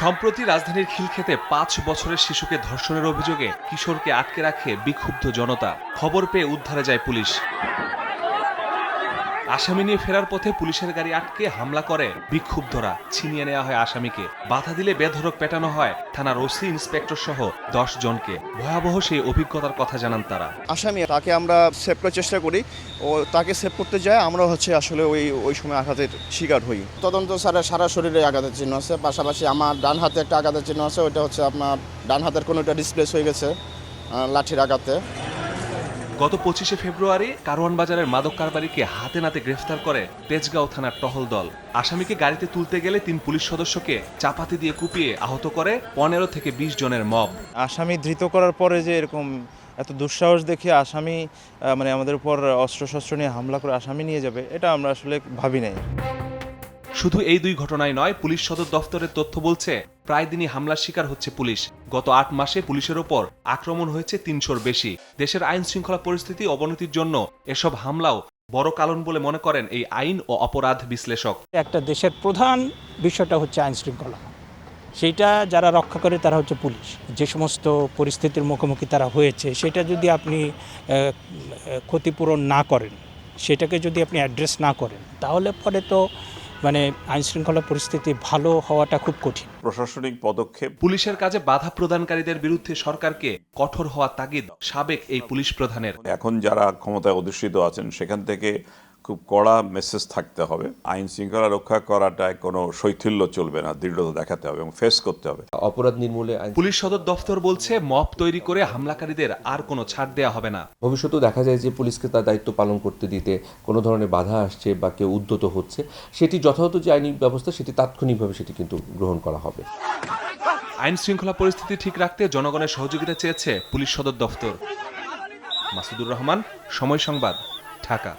সম্প্রতি রাজধানীর খিলক্ষেতে পাঁচ বছরের শিশুকে ধর্ষণের অভিযোগে কিশোরকে আটকে রাখে বিক্ষুব্ধ জনতা। খবর পেয়ে উদ্ধারে যায় পুলিশ। আসামি নিয়ে ফেরার পথে পুলিশের গাড়ি আটকে হামলা করে বিক্ষুব্ধরা। ছিনিয়ে নেওয়া হয় আসামিকে। বাধা দিলে বেধরক পেটানো হয় থানার ওসি ইন্সপেক্টর সহ দশ জনকে। ভয়াবহ সেই অভিজ্ঞতার কথা জানান তারা। আসামি তাকে আমরা সেভ করার চেষ্টা করি। ও তাকে সেভ করতে যায়। আমরা হচ্ছে আসলে ওই ওই সময় আঘাতের শিকার হই। তদন্ত স্যারে সারা শরীরে আঘাতের চিহ্ন আছে। পাশাপাশি আমার ডান হাতে একটা আঘাতের চিহ্ন আছে। ওইটা হচ্ছে আপনার ডান হাতের কোনোটা ডিসপ্লেস হয়ে গেছে লাঠির আঘাতে। গত পঁচিশে ফেব্রুয়ারি কারওয়ান বাজারের মাদক কারবারিকে হাতে নাতে গ্রেফতার করে তেজগাঁও থানার টহল দল। আসামিকে গাড়িতে তুলতে গেলে তিন পুলিশ সদস্যকে চাপাতি দিয়ে কুপিয়ে আহত করে পনেরো থেকে বিশ জনের মব। আসামি ধৃত করার পরে যে এরকম এত দুঃসাহস দেখে আসামি মানে আমাদের উপর অস্ত্রশস্ত্র নিয়ে হামলা করে আসামি নিয়ে যাবে, এটা আমরা আসলে ভাবি নাই। শুধু এই দুই ঘটনায় নয়, পুলিশ সদর দফতরের তথ্য বলছে, প্রায় দিনই হামলার শিকার হচ্ছে পুলিশ। গত আট মাসে পুলিশের ওপর আক্রমণ হয়েছে তিনশোর বেশি। দেশের আইন শৃঙ্খলা পরিস্থিতি অবনতির জন্য এসব হামলাও বড় কারণ বলে মনে করেন এই আইন ও অপরাধ বিশ্লেষক। একটা দেশের প্রধান বিষয়টা হচ্ছে আইন শৃঙ্খলা সেইটা যারা রক্ষা করে তারা হচ্ছে পুলিশ। যে সমস্ত পরিস্থিতির মুখোমুখি তারা হয়েছে, সেটা যদি আপনি ক্ষতিপূরণ না করেন, সেটাকে যদি আপনি অ্যাড্রেস না করেন, তাহলে পরে তো মানে আইন শৃঙ্খলা পরিস্থিতি ভালো হওয়াটা খুব কঠিন। প্রশাসনিক পদক্ষেপ। পুলিশের কাজে বাধা প্রদানকারীদের বিরুদ্ধে সরকারকে কঠোর হওয়ার তাগিদ সাবেক এই পুলিশ প্রধানের। এখন যারা ক্ষমতায় অধিষ্ঠিত আছেন সেখান থেকে খুব কড়া মেসেজ থাকতে হবে। আইন শৃঙ্খলা রক্ষা করাটায় কোনো শৈথিল্য চলবে না দৃঢ়তা দেখাতে হবে এবং ফেস করতে হবে। অপরাধ নির্মূলে পুলিশ সদর দফতর বলছে মপ তৈরি করে হামলাকারীদের আর কোনো ছাড় দেওয়া হবে না। ভবিষ্যতেও দেখা যায় যে পুলিশকে তার দায়িত্ব পালন করতে দিতে কোনো ধরনের বাধা আসছে বা কেউ উদ্যত হচ্ছে। সেটি যথাযথ যে আইনি ব্যবস্থা সেটি তাৎক্ষণিকভাবে সেটি কিন্তু গ্রহণ করা হবে। আইন শৃঙ্খলা পরিস্থিতি ঠিক রাখতে জনগণের সহযোগিতা চেয়েছে পুলিশ সদর দফতর। মাসুদুর রহমান সময় সংবাদ ঢাকা।